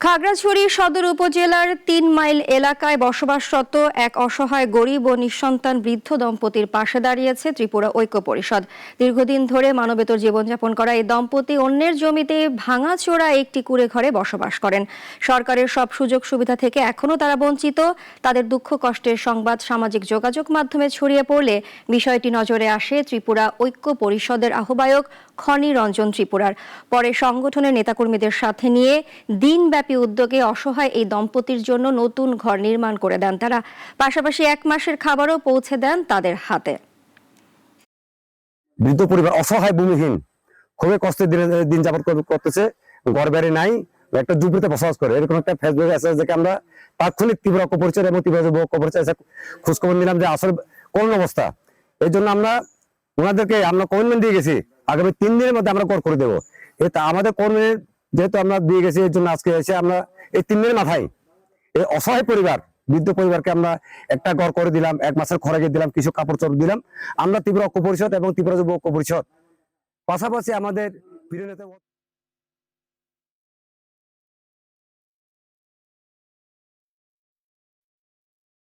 খাগড়াছড়ি সদর উপজেলার তিন মাইল এলাকায় বসবাসরত এক অসহায় গরিব ও নিঃসন্তান বৃদ্ধ দম্পতির পাশে দাঁড়িয়েছে ত্রিপুরা ঐক্য পরিষদ। দীর্ঘদিন ধরে মানবেতর জীবনযাপন করা এই দম্পতি অন্যের জমিতে ভাঙাচোরা একটি কুড়ে ঘরে বসবাস করেন। সরকারের সব সুযোগ সুবিধা থেকে এখনও তারা বঞ্চিত। তাদের দুঃখ কষ্টের সংবাদ সামাজিক যোগাযোগ মাধ্যমে ছড়িয়ে পড়লে বিষয়টি নজরে আসে ত্রিপুরা ঐক্য পরিষদের আহ্বায়ক খনি রঞ্জন ত্রিপুরার। পরে সংগঠনের নেতাকর্মীদের সাথে নিয়ে দিনব্যাপী উদ্যোগে অসহায় এই দম্পতির জন্য নতুন ঘর নির্মাণ করে দেন তারা। পাশাপাশি এক মাসের খাবারও পৌঁছে দেন তাদের হাতে। বৃদ্ধ পরিবার অসহায় ভূমিহীন। খুবই কষ্টের দিনে দিন যাপন করতেছে। ঘর বাড়ি নাই, একটা ঝুপড়িতে বসবাস করে। এরকম একটা ফেসবুক আছে যে আমরা তাৎক্ষণিক তীব্র অপরিচয় এবং তীব্র অপরিচয় খোঁজখবর নিলাম যে আসলে কোন অবস্থা। এই জন্য আমরা ওনাদেরকে আমরা কমিটমেন্ট দিয়ে গেছি, আগামী তিন দিনের মধ্যে আমরা কর করে দেবো। এটা আমাদের কর্মীর যেহেতু আমরা দিয়ে গেছি, এর জন্য আজকে এসে আমরা এই তিন দিনের মাথায় এই অসহায় পরিবার, বৃদ্ধ পরিবারকে আমরা একটা ঘর করে দিলাম, এক মাসের খরচে দিলাম, কিছু কাপড় চোপড় দিলাম। আমরা তীব্র ঐক্য পরিষদ এবং তীব্র যুব ঐক্য পরিষদ পাশাপাশি আমাদের